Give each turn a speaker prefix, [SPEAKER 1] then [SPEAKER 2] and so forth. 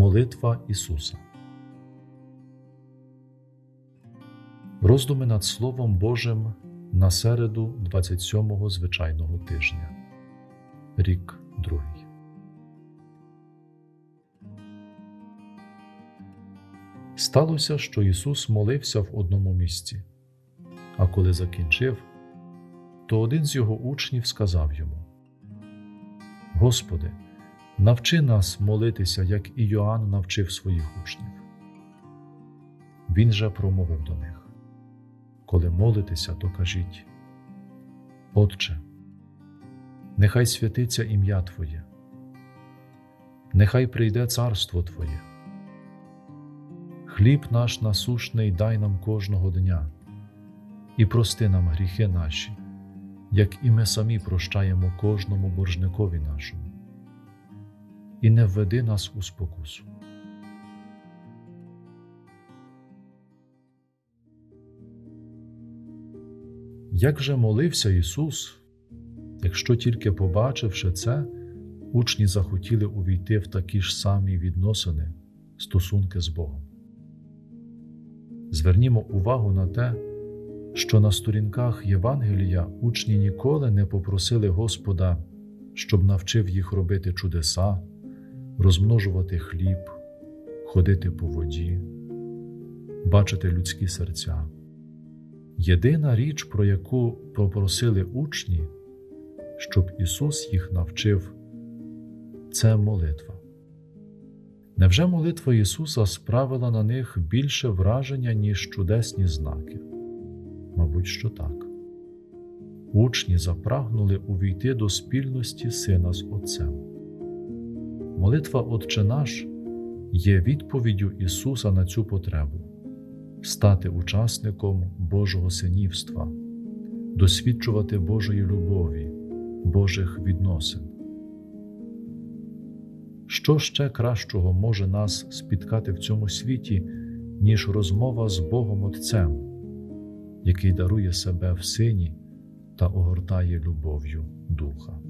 [SPEAKER 1] Молитва Ісуса. Роздуми над Словом Божим на середу 27-го звичайного тижня. Рік другий. Сталося, що Ісус молився в одному місці, а коли закінчив, то один з його учнів сказав йому: Господи, навчи нас молитися, як і Йоанн навчив своїх учнів. Він же промовив до них: Коли молитеся, то кажіть, Отче, нехай святиться ім'я Твоє, нехай прийде царство Твоє. Хліб наш насушний дай нам кожного дня, і прости нам гріхи наші, як і ми самі прощаємо кожному боржникові нашому, і не введи нас у спокусу. Як же молився Ісус, якщо тільки побачивши це, учні захотіли увійти в такі ж самі відносини, стосунки з Богом? Звернімо увагу на те, що на сторінках Євангелія учні ніколи не попросили Господа, щоб навчив їх робити чудеса, розмножувати хліб, ходити по воді, бачити людські серця. Єдина річ, про яку попросили учні, щоб Ісус їх навчив, це молитва. Невже молитва Ісуса справила на них більше враження, ніж чудесні знаки? Мабуть, що так. Учні запрагнули увійти до спільності Сина з Отцем. Молитва Отче наш є відповіддю Ісуса на цю потребу стати учасником Божого синівства, досвідчувати Божої любові, Божих відносин. Що ще кращого може нас спіткати в цьому світі, ніж розмова з Богом Отцем, який дарує себе в сині та огортає любов'ю Духа?